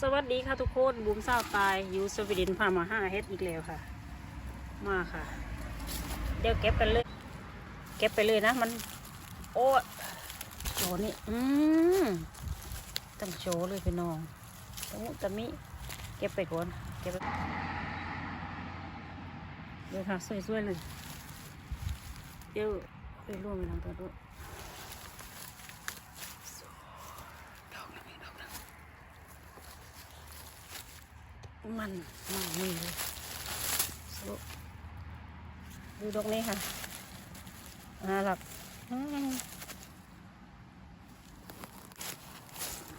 สวัสดีค่ะทุกคนบุ้มสาตายอยู่สวีเดนพามาห้าเฮ็ดอีกแล้วค่ะ มาค่ะ เดี๋ยวเก็บกันเลย เก็บไปเลยนะ มัน โอ้โจนี่อืมตั้งโจเลยพี่น้องตะมุตะมิเก็บไปก่อนเก็บไปเดี๋ยวค่ะสวยๆเลยเดี๋ยวไปร่วมไปทางตัวด้วยดอกนะพี่ดอกนะ มันมันมีเลยดูดอกนี้ค่ะน่ารัก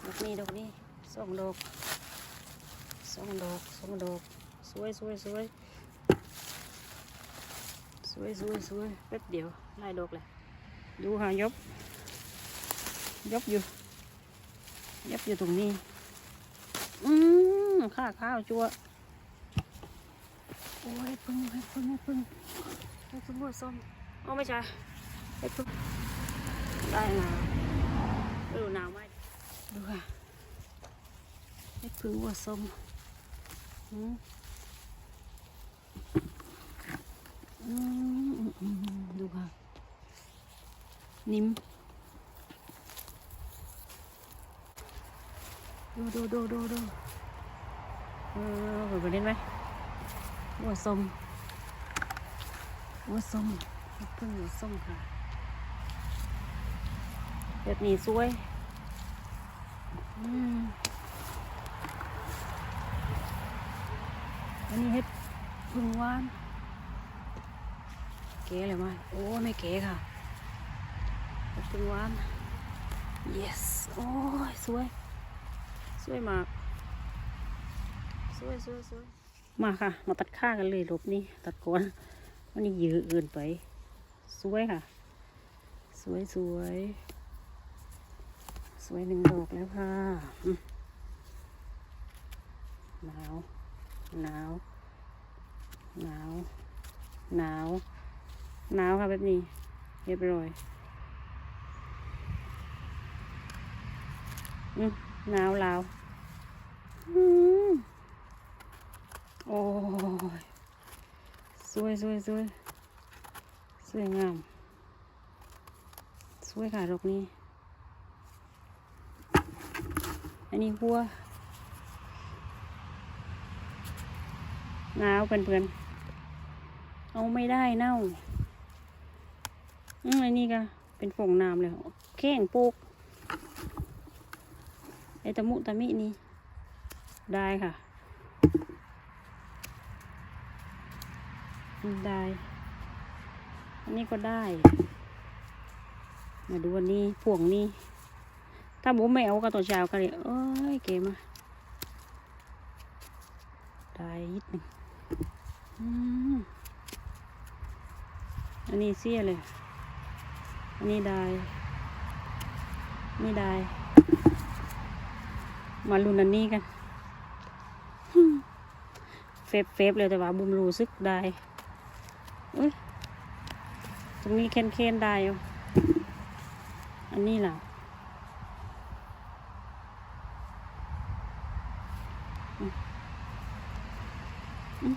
ดอกนี้ดอกนี้สองดอกสองดอกสองดอกสวยสวยสวยสวยสวยสวยแป๊บเดียวไล่ดอกเลยดูค่ะยบยบอยู่ยบอยู่ตรงนี้อืม ข้าข้าวจัวโอ้ยพึ่งให้พึ่งให้พึ่งให้พึ่งหัวส้มอ๋อไม่ใช่ให้พึ่งได้มาไม่รู้หนาวไหมดูค่ะให้พึ่งหัวส้มอืมอืมอืมอืมดูค่ะ นิ่มดูดูดูดูดู เออเปิดประเด็นไหมหัวส้มหัวส้มเพิ่งหัวส้มค่ะ แบบนี้สวยอืมอันนี้เฮ็ดพึ่งหวาน เก๋เลยมั้ยโอ้ไม่เก๋ค่ะเฮ็ดพึ่งหวาน yes โอ้ยสวย สวยมาก วยสวยสวยมาค่ะ มาตัดค่ากันเลยรูปนี้ตัดก่อนวันนี้เยอะเกินไป สวยค่ะ สวยสวยสวยหนึ่งดอกแล้วค่ะหนาวหนาวหนาวหนาวหนาวค่ะแบบนี้ เรียบร้อยอืมหนาวลาว อืมโอ้ยสวยสวยสวยสวยงาม สวยค่ะดอกนี้ อันนี้หัวหนาวเพื่อนๆเอาไม่ได้เน่าอืมอันนี้ก็เป็นฝงน้ำเลยแข้งปลูกไอตะมุตะมินี่ได้ค่ะอืม ได้ อันนี้ก็ได้ มาดูอันนี้พวงนี้ ถ้าบุ้มไม่เอาก็ตัวเช้าก็เลยเอ้ยเกมาได้ยิดหนึ่งอันนี้เสียเลย อันนี้ได้นี่ได้ มาลุ้นอันนี้กัน เฟบเฟบเลยแต่ว่าบุมรู้สึกได้ ตรงนี้เค้นเค้นได้อยู่อันนี้ล่ะอืม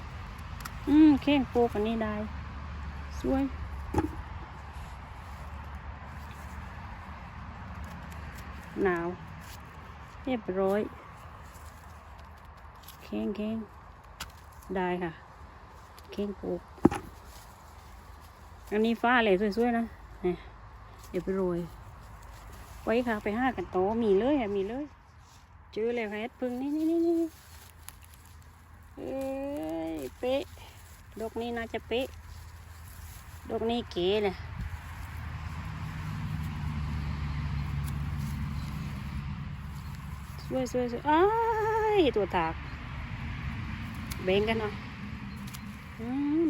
อืมเค้งโปกอันนี้ได้ สวยหนาว เรียบร้อยเค้งเค้งได้ค่ะ เค้งปลูก อันนี้ฟ้าเลยสวยๆนะเนี่ยเดี๋ยวไปโรย ไว้ค่ะไปห้ากันโตมีเลยอะมีเลยเจอแล้วค่ะเฮ็ดพึ่งนี่นี่นี่นี่เอ้ยเป๊ะดอกนี้น่าจะเป๊ะดอกนี้เก๋เลยสวยสวยสวยอ้ายตัวตากเบ่งกันเนาะ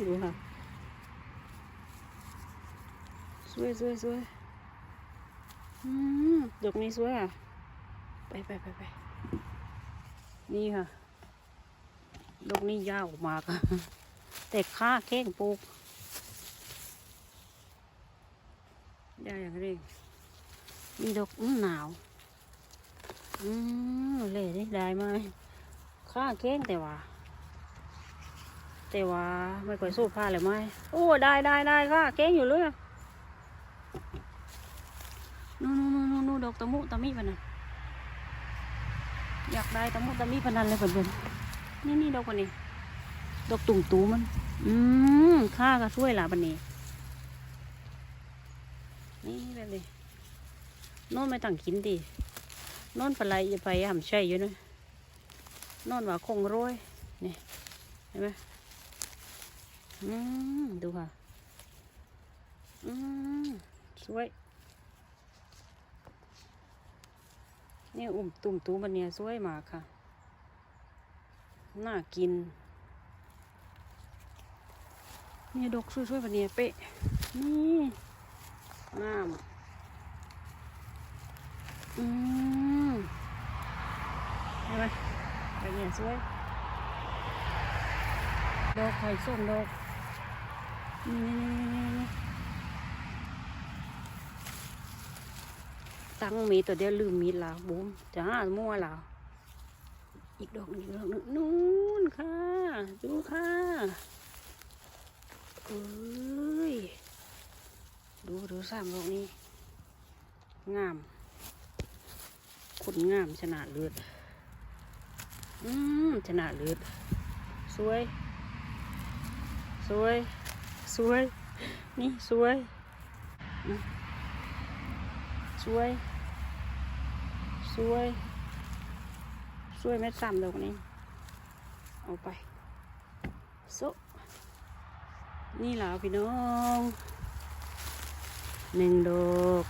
ดูค่ะ ส วยสวยสวยดอกนี้สวยอะ ไปไปไปไปนี่ค่ะ ดอกนี้ยาวมากแต่ค่าแข้งปลูกได้อย่างนี้นี่ดอกหนาว อืมเล่ได้ได้ไหมข้าเก้งแต่ว่า แต่ว่าไม่ค่อยสู้ผ้าเลยไหมโอ้ได้ได้ได้ค่ะเก้งอยู่เลยอะนู่นนู่นนู่นนู่น ดอกตะมุตะมิพนันอยากได้ตะมุตะมิพนันเลยเพื่อนๆนี่นี่ดอกคนนี้ดอกตุ่มตูมัน อืมข้าก็ช่วยละบันนี้ นี่แบบนี้นอนไม่ตั้งกินดินอนปลายจะไปหำใช่อยู่นะนอนว่าคงร้อยนี่เห็นไหมอืมดูค่ะ อืมสวย เนี่ยอุ่มตุ่มตูมันเนี่ยสวยมากค่ะ น่ากิน เนี่ยดอกสวยๆแบบเนี้ยเป๊ะ นี่งามอืมเห็นไหมแบบเนี้ยสวย ดอกไข่ส้มดอกนี่นี่นี่นี่ ตั้งมีตัวเดียวลืมมีดแล้วบุ้มจะหามั่วแล้วอีกดอกหนึงอีกดอกนึงนู่นค่ะ ดูค่ะเอ้ยดูดูสามดอกนี้ งามคนงามชนะเลือดอืมชนะเลือดสวย สวย สวย นี่สวย วย สวย สวยแม่ซ้ำดอกนี้ เอาไปโซนี่แหละพี่น้องหนึ่งดอก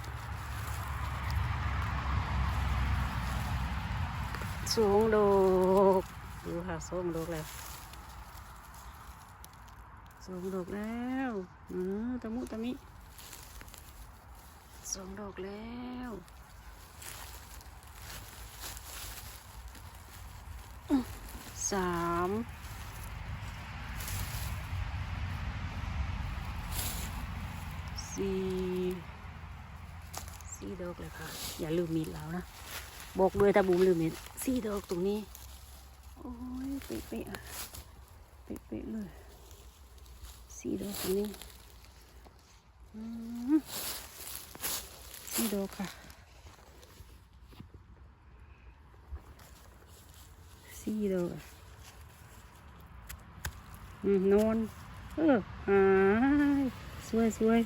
สองดอกดูค่ะสองดอกแล้วสองดอกแล้วเออตะมุตะมิ สองดอกแล้วสามสี่สี่ดอกเลยค่ะ อย่าลืมมีดแล้วนะ บอกด้วยถ้าบูมลืมมีดสี่ดอกตรงนี้ โอ้ยเป๊ะๆอะเป๊ะเลยสี่ดอกตรงนี้ อืม สีดอกค่ะสีดอกอะอืมนอนเออหายสวยสวย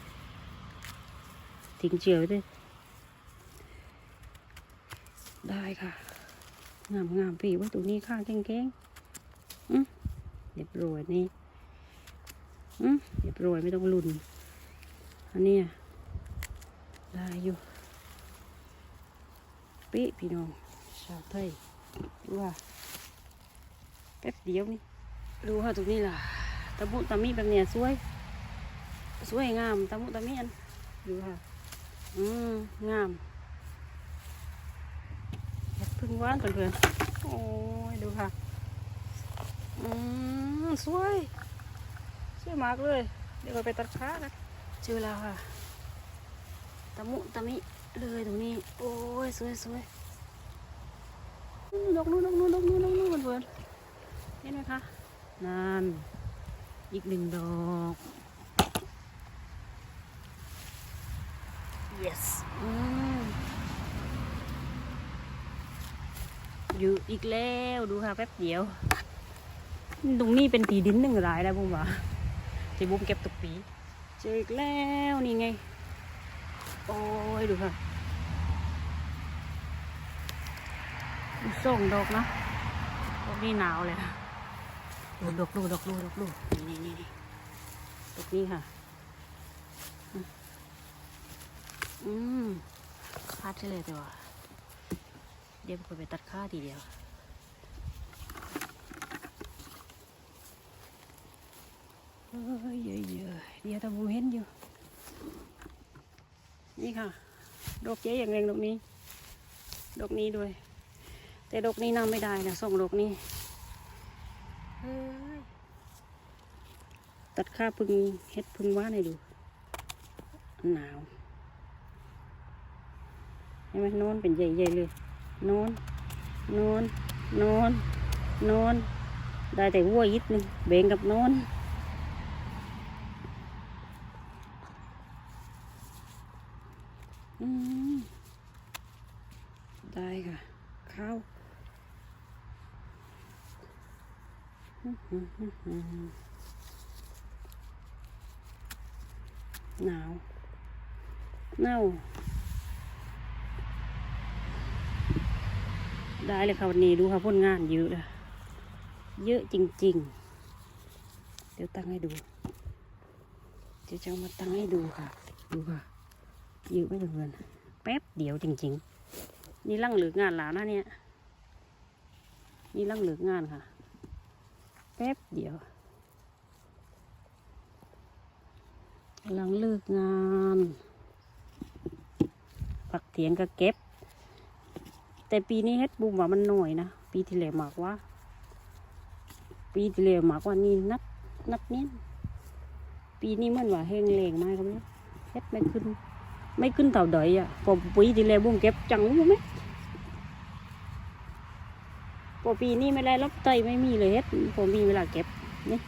ทิ้งเจียวด้วยได้ค่ะ งามงามพี่ว่าตัวนี้ข้างแก้งๆอืมเรียบร้อยนี่อืมเรียบร้อยไม่ต้องลุนอันนี้ ยได้อยู่ป๊ะพี่น้องชาวไทยดูว่าแป๊บเดียวนี่ดูค่ะตรงนี้ล่ะตะมุตะมิแบบเนี้ยสวย สวยงามตะมุตะมิอันดูค่ะอืมงามพึ่งว่านเพื่อนๆโอ้ยดูค่ะอืมสวยสวยมากเลย เดี๋ยวเราไปตัดขากันเจอแล้วค่ะ ตะมุตะมิเลยตรงนี้ โอ้ยสวยสวยดอกนู้นดอกนู้นดอกนู้นดอกนู้นเพื่อนเห็นไหมคะนั่นอีกหนึ่งดอก yes อืมอยู่อีกแล้วดูค่ะแป๊บเดียว ตรงนี้เป็นตีดินหนึ่งรายได้บุ้มวะที่บุ้มเก็บทุกปี เจออีกแล้วนี่ไง อ้ยดูค่ะดูส่งดอกนะดอกนี่หนาวเลยค่ะดูดอกดูดอกดูดอกดูนี่นี่นี่ดอกนี้ค่ะอืมคาดใช่เลยแต่ว่าเดี๋ยวผมไปตัดค่าทีเดียวเอ้ยเยอะๆเดี๋ยวตาบูเห็นอยู่ นี่ค่ะ ดอกเจ๊อย่างแรงดอกนี้ ดอกนี้ด้วย แต่ดอกนี้น่าไม่ได้นะส่งดอกนี้ตัดค่าพึ่งเฮ็ดพึ่งว่าให้ดู หนาวเห็นไหมนอนเป็นใหญ่ๆเลย นอน นอน นอน นอน ได้แต่วัวยิดหนึงเบ่งกับนอน ได้ค่ะ ข้าวอื้อหือหือหือหนาวเน่า ได้เลยค่ะวันนี้ดูค่ะผลงานเยอะเลยเยอะจริง ๆ เดี๋ยวตั้งให้ดู เดี๋ยวจะมาตั้งให้ดูค่ะ ดูค่ะ เยอะไม่เพื่อนแป๊บเดียวจริง ๆ นี่ลั่งเหลืองานแล้วนะเนี่ยนี่ลั่งเหลืองานค่ะ แป๊บเดียวกำลังเลิกงานผักเถียงก็เก็บ แต่ปีนี้เฮ็ดบูมว่ามันหน่อยนะ ปีที่แล้วมากว่า ปีที่แล้วมากว่านี่นัดนัดเนี้ยปีนี้มันว่าแห้งแรงมากครับเนี่ยเฮ็ดไม่ขึ้น ไม่ขึ้นเท่าดอะพอปีที่แล้วบุ้มเก็บจังรู้ไหม ปอปีนี้ไม่ได้รับไตไม่มีเลยเฮ็ดผมมีเวลาเก็บนี่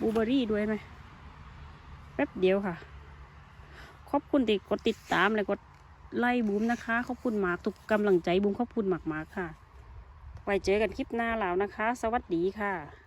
บูเบอรี่ด้วยไหมแป๊บเดียวค่ะ ขอบคุณที่กดติดตามและกดไล่บูมนะคะ ขอบคุณมากทุกกำลังใจบูมขอบคุณมากๆค่ะ ไว้เจอกันคลิปหน้าแล้วนะคะ สวัสดีค่ะ